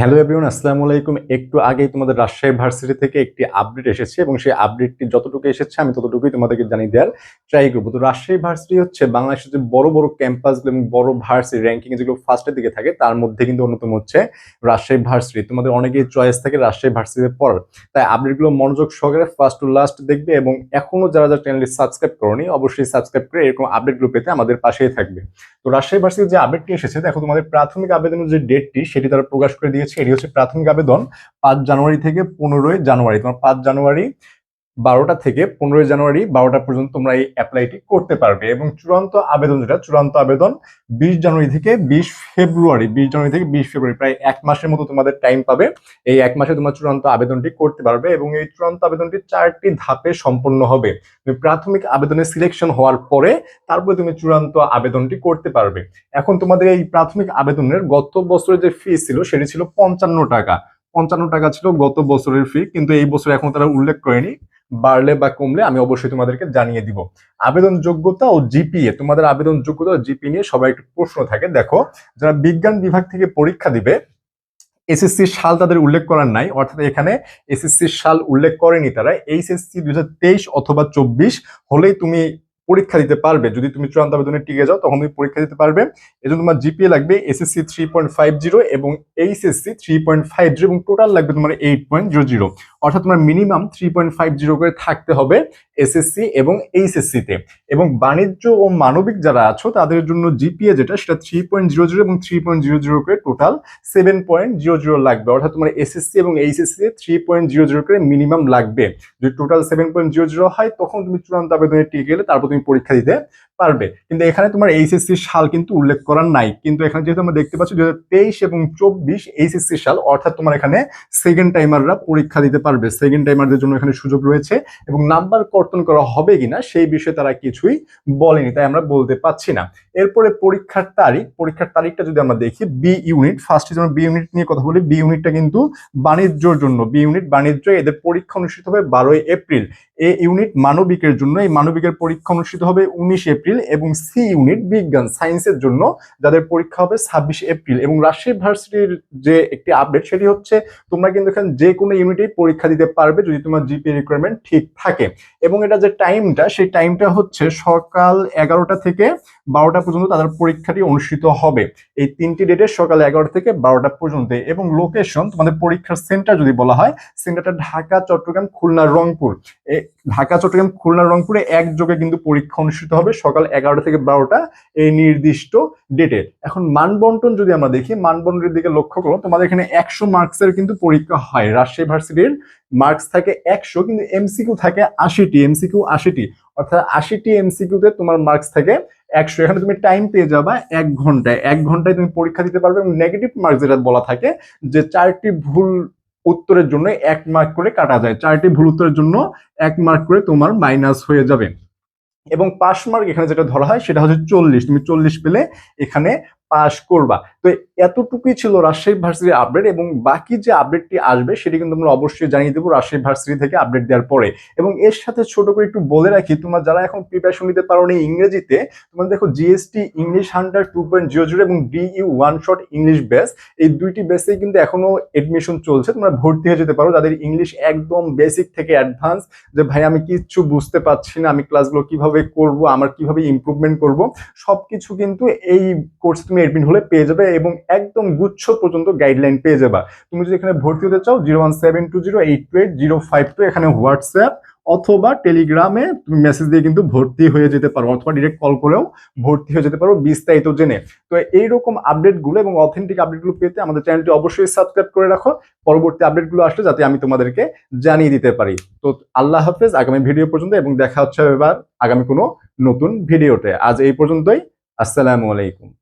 Hello everyone, আসসালামু আলাইকুম। একটু আগেই তোমাদের রাজশাহী ভার্সিটি থেকে একটি আপডেট এসেছে এবং সেই আপডেটটি যতটুকু এসেছে আমি ততটুকুই তোমাদেরকে জানিয়ে দেওয়ার ট্রাই করব। তো রাজশাহী ভার্সিটি হচ্ছে বাংলাদেশের যে বড় বড় ক্যাম্পাসগুলো এবং বড় ভার্সিটি র্যাঙ্কিং যেগুলো ফার্স্টের দিকে থাকে, তার মধ্যে কিন্তু অন্যতম হচ্ছে রাজশাহী ভার্সিটি। তোমাদের অনেকেই চয়েস থাকে রাজশাহী ভার্সিটিতে পড়ার। তাই আপডেটগুলো মনোযোগ সহকারে ফার্স্ট টু লাস্ট দেখবে এবং এখনও যারা যারা চ্যানেলটি সাবস্ক্রাইব করনি, অবশ্যই সাবস্ক্রাইব করে এরকম আপডেটগুলো পেতে আমাদের পাশেই থাকবে। তো রাজশাহী ভার্সিটির যে আপডেটটি এসেছে, দেখো তোমাদের প্রাথমিক আবেদনের যে ডেটটি সেটি তারা প্রকাশ করে দিয়েছে এটি হচ্ছে প্রাথমিক আবেদন পাঁচ জানুয়ারি থেকে পনেরোই জানুয়ারি। তোমার পাঁচ জানুয়ারি বারোটা থেকে পনেরোই জানুয়ারি বারোটা পর্যন্ত তোমরা এই অ্যাপ্লাইটি করতে পারবে এবং চূড়ান্ত আবেদন যেটা, চূড়ান্ত আবেদন বিশ জানুয়ারি থেকে বিশ ফেব্রুয়ারি, বিশ জানুয়ারি থেকে বিশ ফেব্রুয়ারি, প্রায় এক মাসের মতো তোমাদের টাইম পাবে। এই এক মাসে তোমরা চূড়ান্ত আবেদনটি করতে পারবে এবং এই চূড়ান্ত আবেদনটি চারটি ধাপে সম্পন্ন হবে। তুমি প্রাথমিক আবেদনে সিলেকশন হওয়ার পরে তারপরে তুমি চূড়ান্ত আবেদনটি করতে পারবে। এখন তোমাদের এই প্রাথমিক আবেদনের গত বছরের যে ফি ছিল, সেটি ছিল পঞ্চান্ন টাকা। পঞ্চান্ন টাকা ছিল গত বছরের ফি কিন্তু এই বছর এখন তারা উল্লেখ করেনি। বাড়লে বা কমলে আমি অবশ্যই তোমাদেরকে জানিয়ে দিব। আবেদন যোগ্যতা ও জিপিএ, তোমাদের আবেদন যোগ্যতা ও জিপি নিয়ে সবাই একটু প্রশ্ন থাকে। দেখো, যারা বিজ্ঞান বিভাগ থেকে পরীক্ষা দিবে এসএসসি সাল তাদের উল্লেখ করার নাই, অর্থাৎ এখানে এসএসসি সাল উল্লেখ করেনি তারা। এইচএসসি দুই হাজার তেইশ অথবা চব্বিশ হলেই তুমি পরীক্ষা দিতে পারবে। যদি তুমি চূড়ান্ত আবেদনে টিকে যাও, তখন তুমি পরীক্ষা দিতে পারবে। এজন্য তোমার জিপিএ লাগবে SSC three point five zero এবং এইচএসসি থ্রি পয়েন্ট ফাইভ এবং টোটাল লাগবে তোমার এইট পয়েন্ট জিরো জিরো অর্থাৎ তোমার minimum three point five zero করে থাকতে হবে এসএসসি এবং এইচএসসিতে এবং বাণিজ্য ও মানবিক যারা আছো, তাদের জন্য জিপিএ যেটা, সেটা থ্রি পয়েন্ট জিরো জিরো এবং থ্রি পয়েন্ট জিরো জিরো করে total seven point zero zero লাগবে। অর্থাৎ তোমার এসএসসি এবং HSC three point zero zero করে মিনিমাম লাগবে। যদি total seven point zero zero হয়, তখন তুমি চূড়ান্ত আবেদনে টিকে গেলে তারপর তুমি পরীক্ষা দিতে পারবে। কিন্তু এখানে তোমার এইচএসসি সাল কিন্তু উল্লেখ করার নাই। কিন্তু এখানে যেহেতু আমরা দেখতে পাচ্ছি দু এবং চব্বিশ এইচএসসি সাল, অর্থাৎ তোমার এখানে সেকেন্ড টাইমাররা পরীক্ষা দিতে পারবে। সেকেন্ড টাইমারদের জন্য এখানে সুযোগ রয়েছে এবং নাম্বার কর্তন করা হবে কিনা সেই বিষয়ে তারা কিছুই বলেনি, তাই আমরা বলতে পাচ্ছি না। এরপরে পরীক্ষার তারিখ, পরীক্ষার তারিখটা যদি আমরা দেখি বি ইউনিট ফার্স্টে যেমন বি ইউনিট নিয়ে কথা বলি বি ইউনিটটা কিন্তু বাণিজ্যর জন্য বি ইউনিট বাণিজ্য এদের পরীক্ষা অনুষ্ঠিত হবে বারোই এপ্রিল এ ইউনিট মানবিকের জন্য, এই মানবিকের পরীক্ষা অনুষ্ঠিত হবে উনিশ এপ্রিল এবং সি ইউনিট বিজ্ঞান সায়েন্সের জন্য, যাদের পরীক্ষা হবে ছাব্বিশ এপ্রিল। এবং রাজশাহী ভার্সিটির যে একটি আপডেট, সেটি হচ্ছে তোমরা কিন্তু এখানে যে কোনো ইউনিটেই পরীক্ষা দিতে পারবে যদি তোমার জিপি রিকোয়ারমেন্ট ঠিক থাকে। এবং এটা যে টাইমটা সেই টাইমটা হচ্ছে সকাল এগারোটা থেকে বারোটা পর্যন্ত তাদের পরীক্ষাটি অনুষ্ঠিত হবে। এই তিনটি ডেটে সকাল এগারোটা থেকে বারোটা পর্যন্ত। এবং লোকেশন তোমাদের পরীক্ষার সেন্টার যদি বলা হয় সেন্টারটা ঢাকা, চট্টগ্রাম, খুলনা, রংপুর। ঢাকা, চট্টগ্রাম, খুলনা, রংপুরে একযোগে কিন্তু পরীক্ষা অনুষ্ঠিত হবে সকাল এগারোটা থেকে বারোটা এই নির্দিষ্ট ডেটে এখন মানবন্টন যদি আমরা দেখি, মানবন্টনের দিকে লক্ষ্য করো, তোমাদের এখানে একশো মার্কসের কিন্তু পরীক্ষা হয় রাজশাহী ভার্সিটির। মার্কস থাকে একশো, কিন্তু এমসিকিউ থাকে আশিটি এমসিকিউ আশিটি। অর্থাৎ আশিটি এমসিকিউতে তোমার মার্কস থাকে একশো। এখানে তুমি টাইম পেয়ে যাবা এক ঘন্টায়। এক ঘন্টায় তুমি পরীক্ষা দিতে পারবে এবং নেগেটিভ মার্কস যেটা বলা থাকে যে চারটি ভুল উত্তরের জন্য এক মার্ক করে কাটা যায়। চারটি ভুল উত্তরের জন্য এক মার্ক করে তোমার মাইনাস হয়ে যাবে। এবং পাশ মার্ক এখানে যেটা ধরা হয়, সেটা হচ্ছে চল্লিশ। তুমি চল্লিশ পেলে এখানে পাস করবা। তো এতটুকুই ছিল রাজশাহী ভার্সিটির আপডেট এবং বাকি যে আপডেটটি আসবে সেটি কিন্তু আমরা অবশ্যই জানিয়ে দেবো রাজশাহী ভার্সিটি থেকে আপডেট দেওয়ার পরে। এবং এর সাথে ছোট করে একটু বলে রাখি, তোমরা যারা এখন প্রিপারেশন নিতে পারো নি ইংরেজিতে তোমরা দেখো GST English hundred two point zero zero এবং DU one shot English base এই দুইটি বেসেই কিন্তু এখনও এডমিশন চলছে। তোমরা ভর্তি হয়ে যেতে পারো। যাদের ইংলিশ একদম বেসিক থেকে অ্যাডভান্স যে ভাই আমি কিচ্ছু বুঝতে পারছি না, আমি ক্লাসগুলো কীভাবে করব, আমার কীভাবে ইমপ্রুভমেন্ট করব, সবকিছু কিন্তু এই কোর্স তুমি এডমিট হলে পেয়ে যাবে এবং একদম গুচ্ছ পর্যন্ত গাইডলাইন পেয়ে যাবা। তুমি যদি এখানে ভর্তি হতে চাও zero one seven two zero eight two eight zero five two এখানে হোয়াটসঅ্যাপ অথবা টেলিগ্রামে তুমি মেসেজ দিয়ে কিন্তু ভর্তি হয়ে যেতে পারো অথবা ডিরেক্ট কল করেও ভর্তি হয়ে যেতে পারো বিস্তারিত জেনে। তো এইরকম আপডেটগুলো এবং অথেন্টিক আপডেটগুলো পেতে আমাদের চ্যানেলটি অবশ্যই সাবস্ক্রাইব করে রাখো। পরবর্তী আপডেটগুলো আসলে যাতে আমি তোমাদেরকে জানিয়ে দিতে পারি। তো আল্লাহ হাফেজ, আগামী ভিডিও পর্যন্ত এবং দেখা হচ্ছে এবার আগামী কোনো নতুন ভিডিওতে আজ এই পর্যন্তই। আসসালামু আলাইকুম।